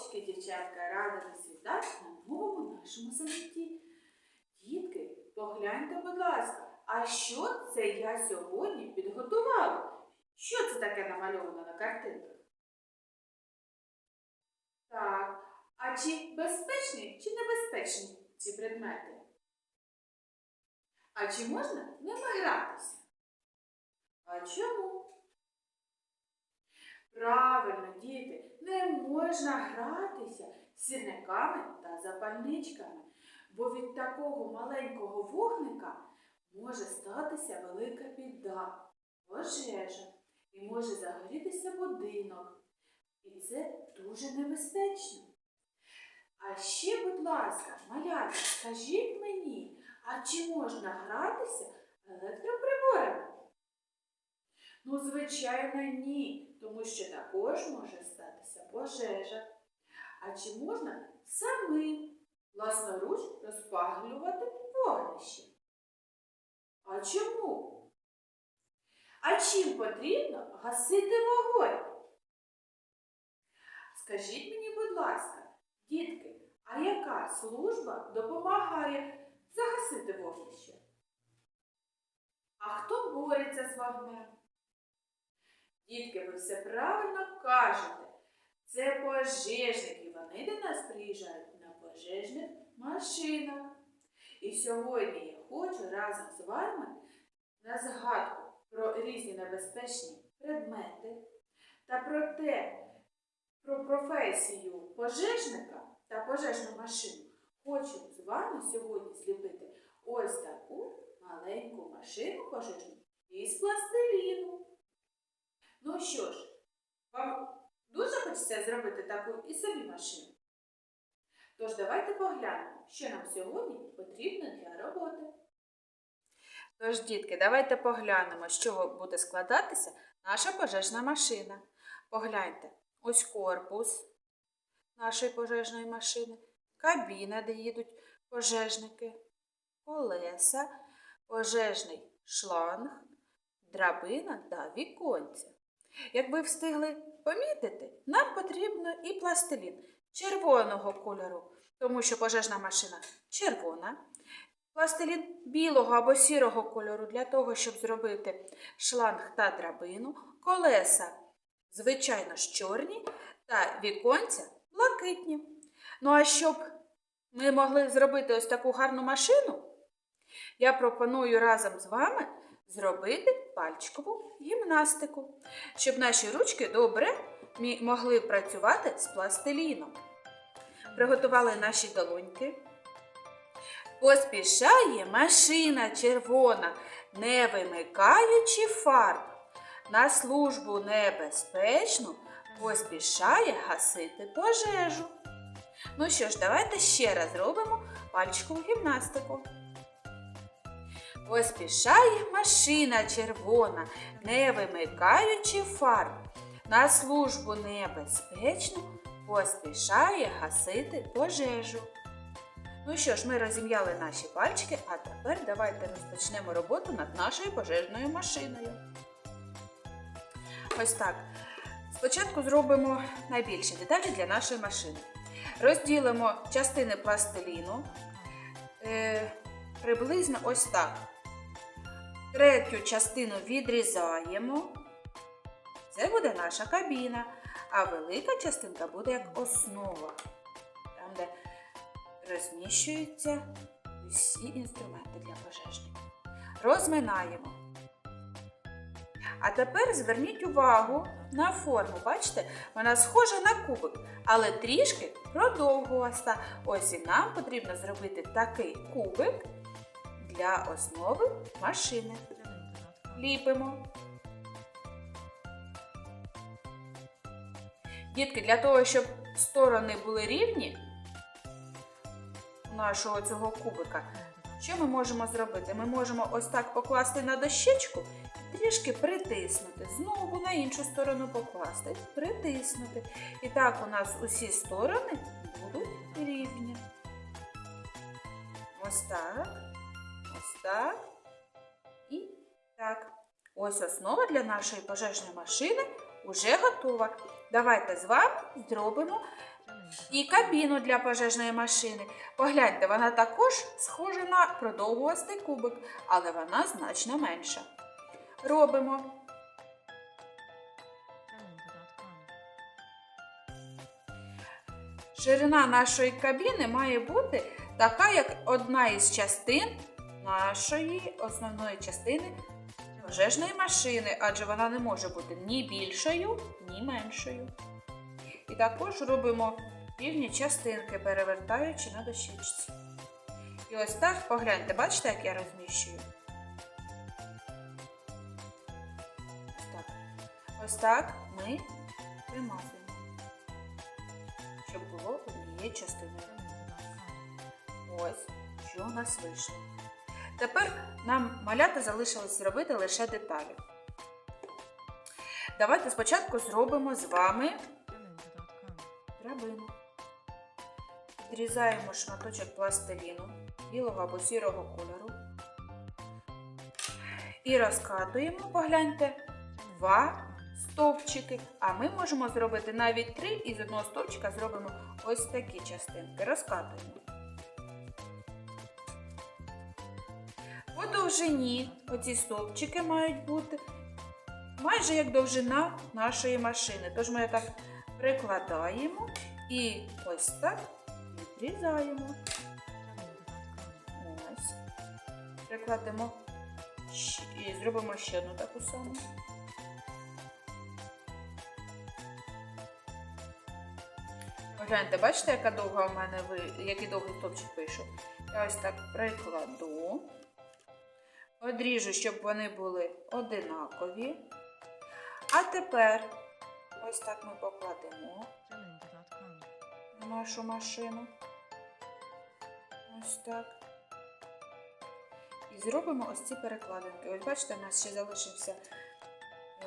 хлопчики, дівчатка, рада вас вітати на новому нашому занятті. Дітки, погляньте, будь ласка, а що це я сьогодні підготувала? Що це таке намальовано на картинках? Так, а чи безпечні, чи небезпечні ці предмети? А чи можна ними гратися? А чому? Правильно, діти, не можна гратися з сірниками та запальничками, бо від такого маленького вогника може статися велика біда, пожежа і може загорітися будинок. І це дуже небезпечно. А ще, будь ласка, малята, скажіть мені, а чи можна гратися електроприборами? Ну, звичайно, ні, тому що також може статися пожежа. А чи можна самим власноруч розпалювати вогнище? А чому? А чим потрібно гасити вогонь? Скажіть мені, будь ласка, дітки, а яка служба допомагає загасити вогнище? А хто бореться з вогнем? Дітки, ви все правильно кажете. Це пожежники. Вони до нас приїжджають на пожежних машинах. І сьогодні я хочу разом з вами на згадку про різні небезпечні предмети та про те, про професію пожежника та пожежну машину. Хочу з вами сьогодні зліпити ось таку маленьку машину пожежну із пластиліну. Ну що ж, вам дуже хочеться зробити таку і собі машину? Тож давайте поглянемо, що нам сьогодні потрібно для роботи. Тож, дітки, давайте поглянемо, з чого буде складатися наша пожежна машина. Погляньте, ось корпус нашої пожежної машини, кабіна, де їдуть пожежники, колеса, пожежний шланг, драбина та віконця. Як ви встигли помітити, нам потрібно і пластилін червоного кольору, тому що пожежна машина червона. Пластилін білого або сірого кольору для того, щоб зробити шланг та драбину, колеса, звичайно ж, чорні та віконця блакитні. Ну а щоб ми могли зробити ось таку гарну машину, я пропоную разом з вами зробити пальчикову гімнастику, щоб наші ручки добре могли працювати з пластиліном. Приготували наші долоньки. Поспішає машина червона, не вимикаючи фарб. На службу небезпечну поспішає гасити пожежу. Ну що ж, давайте ще раз робимо пальчикову гімнастику. Поспішає машина червона, не вимикаючи фарб. На службу небезпечну поспішає гасити пожежу. Ну що ж, ми розім'яли наші пальчики, а тепер давайте розпочнемо роботу над нашою пожежною машиною. Ось так. Спочатку зробимо найбільші деталі для нашої машини. Розділимо частини пластиліну е, приблизно ось так. Третю частину відрізаємо. Це буде наша кабіна, а велика частинка буде як основа. Там, де розміщуються усі інструменти для пожежників. Розминаємо. А тепер зверніть увагу на форму. Бачите, вона схожа на кубик, але трішки продовгуваста. Ось і нам потрібно зробити такий кубик для основи машини. Ліпимо. Дітки, для того, щоб сторони були рівні нашого цього кубика, що ми можемо зробити? Ми можемо ось так покласти на дощечку і трішки притиснути. Знову на іншу сторону покласти, притиснути. І так у нас усі сторони будуть рівні. Ось так. Ось так. І так. Ось основа для нашої пожежної машини вже готова. Давайте з вами зробимо І кабіну для пожежної машини. Погляньте, вона також схожа на продовгувастий кубик, але вона значно менша. Робимо. Ширина нашої кабіни має бути така, як одна із частин нашої основної частини пожежної машини, адже вона не може бути ні більшою, ні меншою. І також робимо рівні частинки, перевертаючи на дощечці. І ось так погляньте, бачите, як я розміщую? Ось так. Ось так ми примазуємо, щоб було однією частиною. Ось, що у нас вийшло. Тепер нам малята залишилось зробити лише деталі. Давайте спочатку зробимо з вами драбину. Відрізаємо шматочок пластиліну білого або сірого кольору. І розкатуємо, погляньте, два стовпчики. А ми можемо зробити навіть три і з одного стовпчика зробимо ось такі частинки. Розкатуємо. По довжині оці стовпчики мають бути майже як довжина нашої машини. Тож ми так прикладаємо і ось так відрізаємо. Ось. Прикладемо і зробимо ще одну таку саму. Погляньте, бачите, яка довга у мене який довгий стовпчик вийшов. Я ось так прикладу. Одріжу, щоб вони були одинакові. А тепер ось так ми покладемо нашу машину. Ось так. І зробимо ось ці перекладинки. Ось бачите, у нас ще залишився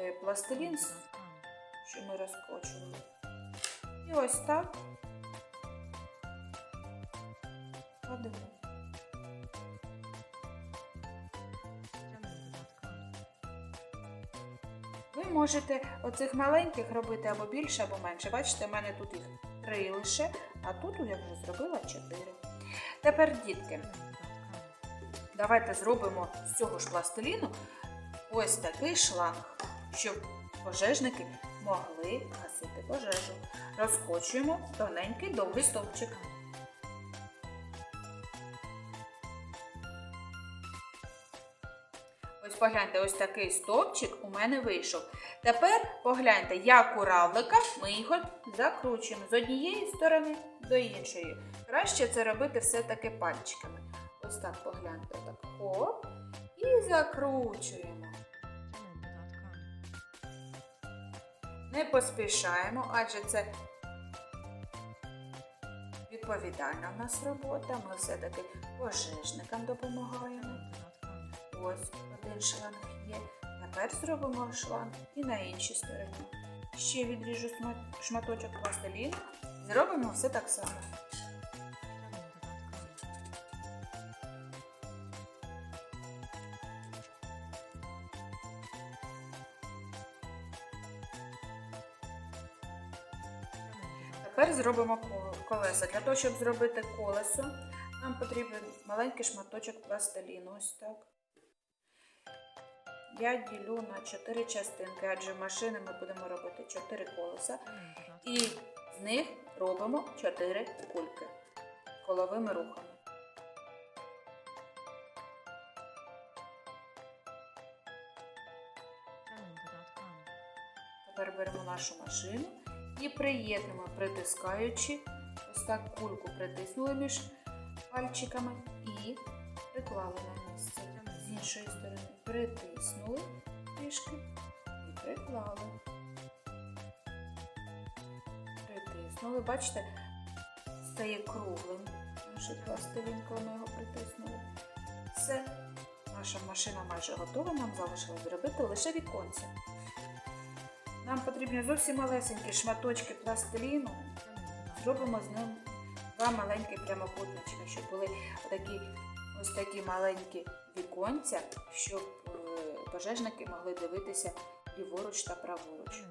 е, пластилін, що ми розкочували. І ось так кладемо. Ви можете оцих маленьких робити або більше, або менше. Бачите, в мене тут їх три лише, а тут я вже зробила чотири. Тепер, дітки, давайте зробимо з цього ж пластиліну ось такий шланг, щоб пожежники могли гасити пожежу. Розкочуємо тоненький довгий стовпчик. Погляньте, ось такий стовпчик у мене вийшов. Тепер погляньте, як у равлика ми його закручуємо з однієї сторони до іншої. Краще це робити все-таки пальчиками. Ось так погляньте, отак хоп, і закручуємо. Не поспішаємо, адже це відповідальна в нас робота. Ми все-таки пожежникам допомагаємо. Ось один шланг є. Тепер зробимо шланг і на іншій стороні. Ще відріжу шматочок пластиліну. Зробимо все так само. Тепер зробимо колеса. Для того, щоб зробити колесо, нам потрібен маленький шматочок пластиліну. Ось так. Я ділю на 4 частинки, адже машини ми будемо робити 4 колеса. І з них робимо 4 кульки коловими рухами. Тепер беремо нашу машину і приєднуємо, притискаючи ось так кульку притиснули між пальчиками і приклали на місце. З іншої сторони притиснули трішки і приклали. Притиснули. Бачите, стає круглим наш пластилін, коли ми його притиснули. Все. Наша машина майже готова, нам залишилось зробити лише віконце. Нам потрібні зовсім малесенькі шматочки пластиліну. Зробимо з ним два маленькі прямокутнички, щоб були такі, ось такі маленькі віконця, щоб пожежники могли дивитися ліворуч та праворуч.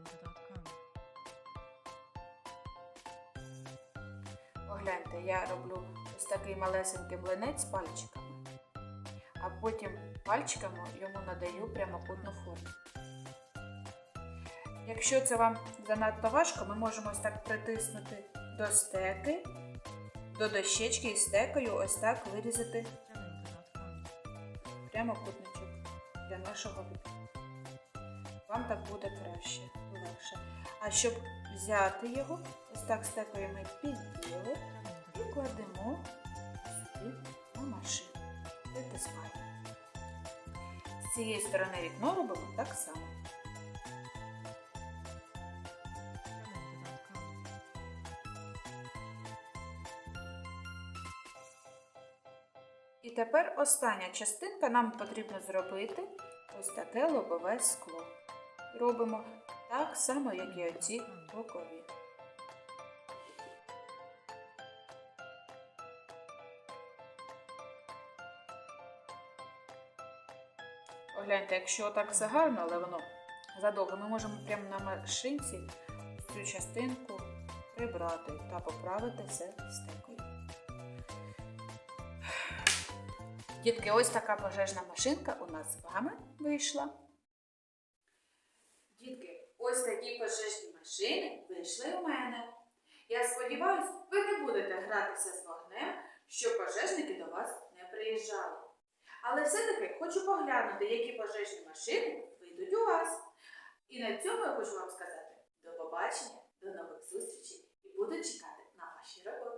Погляньте, я роблю ось такий малесенький млинець з пальчиками, а потім пальчиками йому надаю прямокутну форму. Якщо це вам занадто важко, ми можемо ось так притиснути до стеки, до дощечки і стекою ось так вирізати прямокутничок для нашого вигляду. Вам так буде краще, легше. А щоб взяти його, ось так стекою під підділи і кладемо сюди на машину. Притискаємо. З цієї сторони вікно робимо так само. І тепер остання частинка нам потрібно зробити ось таке лобове скло. Робимо так само, як і оці бокові. Погляньте, якщо так все гарно, але воно задовго, ми можемо прямо на машинці цю частинку прибрати та поправити все стекою. Дітки, ось така пожежна машинка у нас з вами вийшла. Дітки, ось такі пожежні машини вийшли у мене. Я сподіваюся, ви не будете гратися з вогнем, щоб пожежники до вас не приїжджали. Але все-таки хочу поглянути, які пожежні машини вийдуть у вас. І на цьому я хочу вам сказати до побачення, до нових зустрічей і буду чекати на ваші роботи.